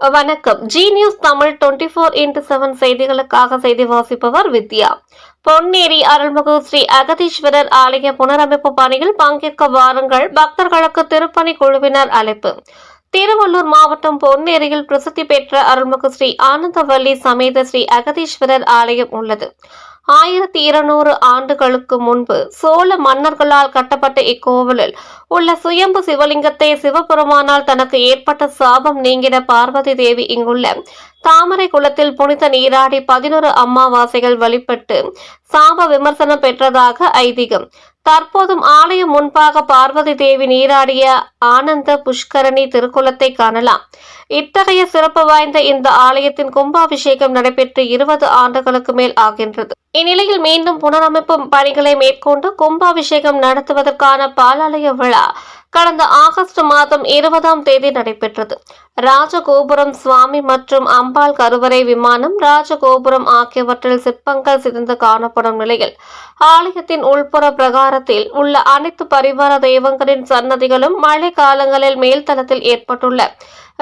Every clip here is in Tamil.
வணக்கம். Zee news Tamil twenty four into seven செய்திகளுக்காக செய்தி வாசிப்பவர் வித்யா. பொன்னேரி அருள்மிகு ஸ்ரீ அகதீஸ்வரர் ஆலய புனரமைப்பு பணியில் பங்கேற்க வாருங்கள். பக்தர்களுக்கு திருப்பணி குழுவினர் அழைப்பு. திருவள்ளூர் மாவட்டம் பொன்னேரியில் பிரசித்தி பெற்ற அருள்மிகு ஸ்ரீ ஆனந்தவல்லி சமேத ஸ்ரீ அகதீஸ்வரர் ஆலயம் உள்ளது. ஆயிரத்தி இருநூறு ஆண்டுகளுக்கு முன்பு சோழ மன்னர்களால் கட்டப்பட்ட இக்கோவிலில் உள்ள சுயம்பு சிவலிங்கத்தை சிவபெருமானால் தனக்கு ஏற்பட்ட சாபம் நீங்கிட பார்வதி தேவி இங்குள்ள தாமரை குளத்தில் புனித நீராடி பதினொரு அம்மாவாசைகள் வழிபட்டு சாப விமர்சனம் பெற்றதாக ஐதீகம். தற்போதும் ஆலயம் முன்பாக பார்வதி தேவி நீராடிய ஆனந்த புஷ்கரணி திருக்குளத்தை காணலாம். இத்தகைய சிறப்பு வாய்ந்த இந்த ஆலயத்தின் கும்பாபிஷேகம் நடைபெற்று இருபது ஆண்டுகளுக்கு மேல் ஆகின்றது. இந்நிலையில் மீண்டும் புனரமைப்பு பணிகளை மேற்கொண்டு கும்பாபிஷேகம் நடத்துவதற்கான பாலாலய விழா கடந்த ஆகஸ்ட் மாதம் இருபதாம் தேதி நடைபெற்றது. ராஜகோபுரம் சுவாமி மற்றும் அம்பாள் கருவறை விமானம் ராஜகோபுரம் ஆகியவற்றில் சிற்பங்கள் சிதைந்து காணப்படும் நிலையில் ஆலயத்தின் உள்புற பிரகாரத்தில் உள்ள அனைத்து பரிவார தெய்வங்களின் சன்னதிகளும் மழை காலங்களில் மேல்தளத்தில் ஏற்பட்டுள்ள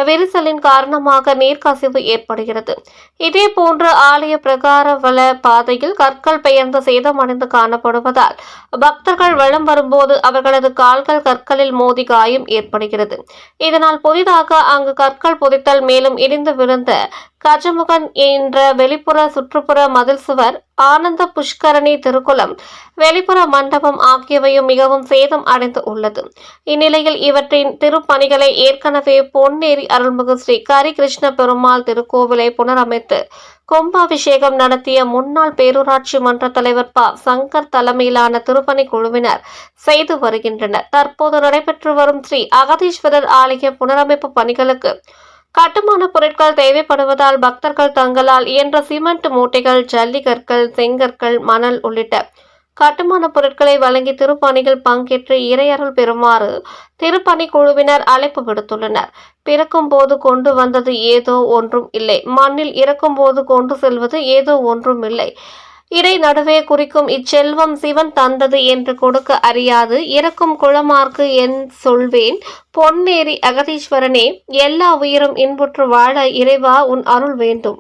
விரிசலின் காரணமாக நீர்க்கசிவு ஏற்படுகிறது. இதே போன்று ஆலய பிரகார வள பாதையில் கற்கள் பெயர்ந்து சேதமடைந்து காணப்படுவதால் பக்தர்கள் வளம் வரும்போது அவர்களது கால்கள் கற்களில் மோதி காயம் ஏற்படுகிறது. இதனால் புதிதாக அங்கு கற்கள் புதைத்தல் மேலும் இடிந்து விழுந்த கஜமுகன் என்ற வெளிப்புற சுற்றுப்புற மதில் சுவர் ஆனந்த புஷ்கரணி திருக்குளம் வெளிப்புற மண்டபம் ஆகியவையும் மிகவும் சேதம் அடைந்து உள்ளது. இந்நிலையில் இவற்றின் திருப்பணிகளை ஏற்கனவே பொன்னேரி அருள்மிகு ஸ்ரீ கரிகிருஷ்ண பெருமாள் திருக்கோவிலை புனரமைத்து கும்பாபிஷேகம் நடத்திய முன்னாள் பேரூராட்சி மன்ற தலைவர் ப. சங்கர் தலைமையிலான திருப்பணி குழுவினர் செய்து வருகின்றனர். தற்போது நடைபெற்று வரும் ஸ்ரீ அகதீஸ்வரர் ஆலய புனரமைப்பு பணிகளுக்கு கட்டுமான பொருட்கள் தேவைப்படுவதால் பக்தர்கள் தங்களால் இயன்ற சிமெண்ட் மூட்டைகள் ஜல்லிக்கற்கள் செங்கற்கள் மணல் உள்ளிட்ட கட்டுமான பொருட்களை வழங்கி திருப்பணியில் பங்கேற்று இறையருள் பெறுமாறு திருப்பணி குழுவினர் அழைப்பு விடுத்துள்ளனர். பிறக்கும் போது கொண்டு வந்தது ஏதோ ஒன்றும் இல்லை. மண்ணில் இறக்கும் போது கொண்டு செல்வது ஏதோ ஒன்றும் இல்லை. இடை நடுவே குறிக்கும் இச்செல்வம் சிவன் தந்தது என்று கொடுக்க அறியாது. இறக்கும் குளமார்க்கு என் சொல்வேன் பொன்னேரி அகதீஸ்வரனே எல்லா உயிரும் இன்புற்று வாழ இறைவா உன் அருள் வேண்டும்.